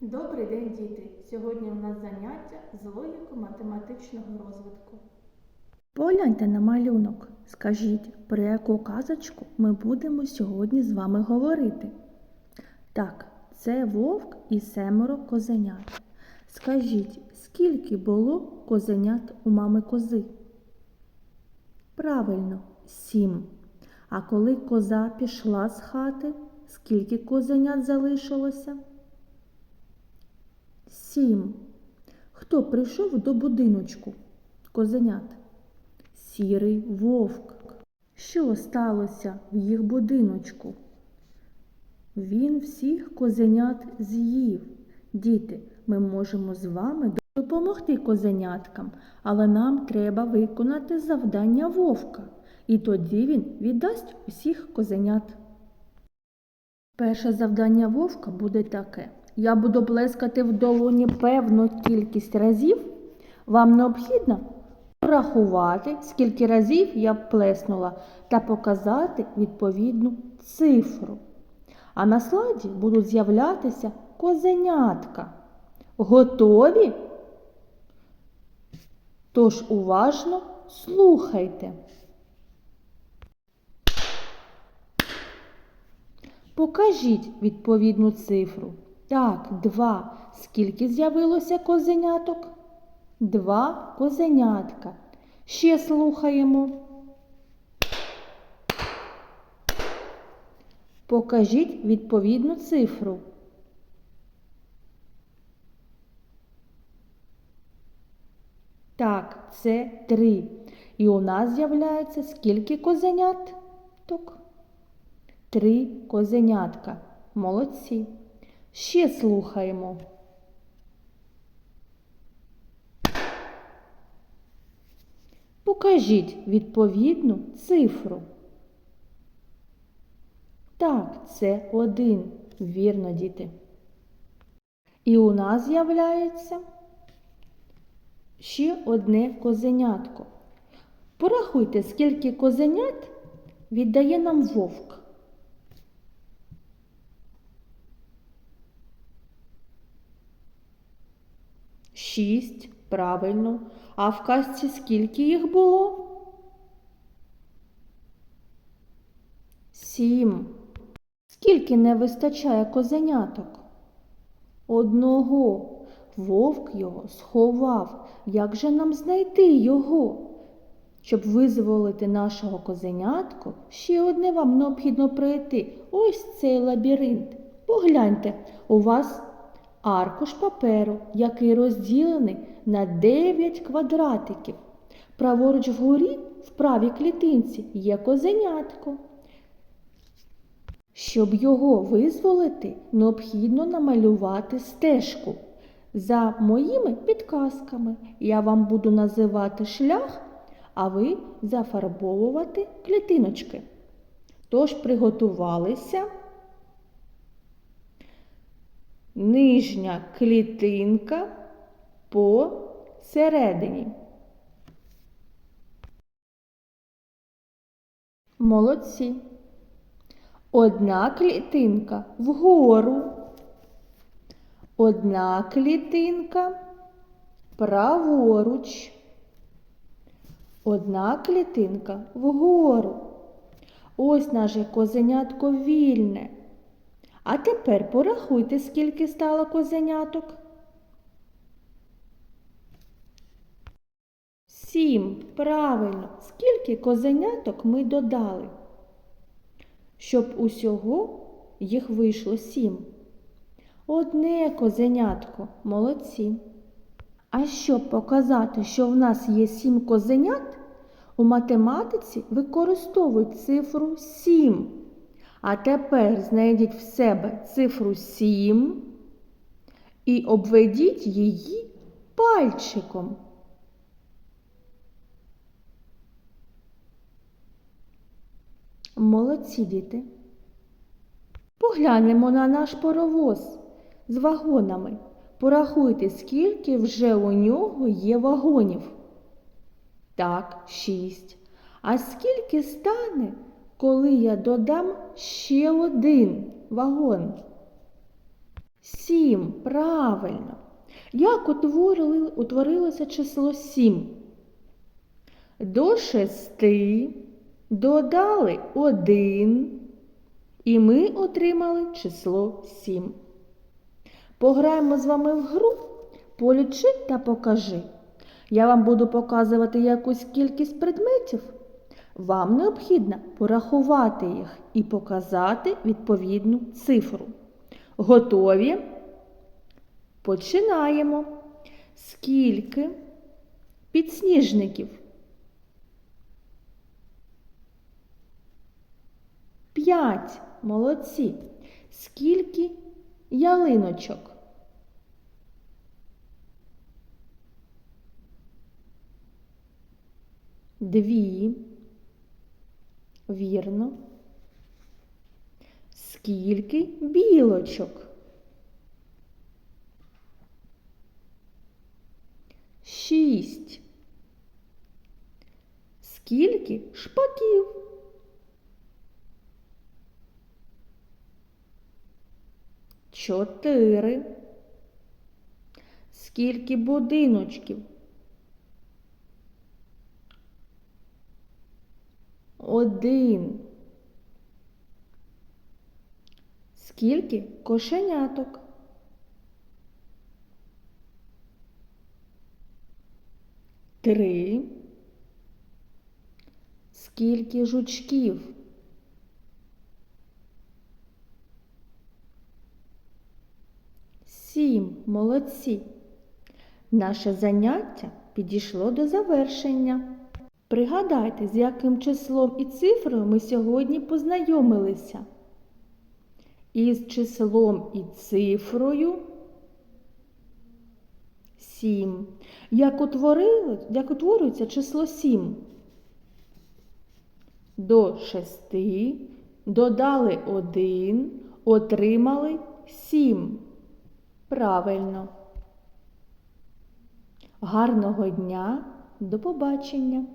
Добрий день, діти! Сьогодні у нас заняття з логіко-математичного розвитку. Погляньте на малюнок. Скажіть, про яку казочку ми будемо сьогодні з вами говорити? Так, це вовк і семеро козенят. Скажіть, скільки було козенят у мами кози? Правильно, сім. А коли коза пішла з хати, скільки козенят залишилося? Сім. Хто прийшов до будиночку? Козенят. Сірий вовк. Що сталося в їх будиночку? Він всіх козенят з'їв. Діти, ми можемо з вами допомогти козеняткам, але нам треба виконати завдання вовка. І тоді він віддасть усіх козенят. Перше завдання вовка буде таке. Я буду плескати в долоні певну кількість разів. Вам необхідно порахувати, скільки разів я плеснула, та показати відповідну цифру. А на слайді будуть з'являтися козенятка. Готові? Тож уважно слухайте. Покажіть відповідну цифру. Так, два. Скільки з'явилося козеняток? Два козенятка. Ще слухаємо. Покажіть відповідну цифру. Так, це три. І у нас з'являється скільки козенят? Три козенятка. Молодці. Ще слухаємо. Покажіть відповідну цифру. Так, це один. Вірно, діти. І у нас з'являється ще одне козенятко. Порахуйте, скільки козенят віддає нам вовк. Шість, правильно. А в казці скільки їх було? Сім. Скільки не вистачає козеняток? Одного. Вовк його сховав. Як же нам знайти його? Щоб визволити нашого козенятку, ще одне вам необхідно пройти. Ось цей лабіринт. Погляньте, у вас аркуш паперу, який розділений на 9 квадратиків. Праворуч вгорі, в правій клітинці, є козенятко. Щоб його визволити, необхідно намалювати стежку. За моїми підказками я вам буду називати шлях, а ви зафарбовувати клітиночки. Тож приготувалися. Нижня клітинка посередині. Молодці. Одна клітинка вгору. Одна клітинка праворуч. Одна клітинка вгору. Ось наше козенятко вільне. А тепер порахуйте, скільки стало козеняток. Сім. Правильно. Скільки козеняток ми додали? Щоб усього їх вийшло сім. Одне козенятко. Молодці. А щоб показати, що в нас є сім козенят, у математиці використовують цифру сім. А тепер знайдіть в себе цифру 7 і обведіть її пальчиком. Молодці діти. Поглянемо на наш паровоз з вагонами. Порахуйте, скільки вже у нього є вагонів. Так, шість. А скільки стане, коли я додам ще один вагон? Сім. Правильно. Як утворили, утворилося число сім? До шести додали один, і ми отримали число сім. Пограємо з вами в гру Полічи та покажи. Я вам буду показувати якусь кількість предметів. Вам необхідно порахувати їх і показати відповідну цифру. Готові? Починаємо. Скільки підсніжників? П'ять. Молодці. Скільки ялиночок? Дві. Вірно. Скільки білочок? Шість. Скільки шпаків? Чотири. Скільки будиночків? Один. Скільки кошеняток? Три. Скільки жучків? Сім. Молодці. Наше заняття підійшло до завершення. Пригадайте, з яким числом і цифрою ми сьогодні познайомилися. Із числом і цифрою 7. Як, як утворюється число 7? До 6 додали 1, отримали 7. Правильно. Гарного дня, до побачення!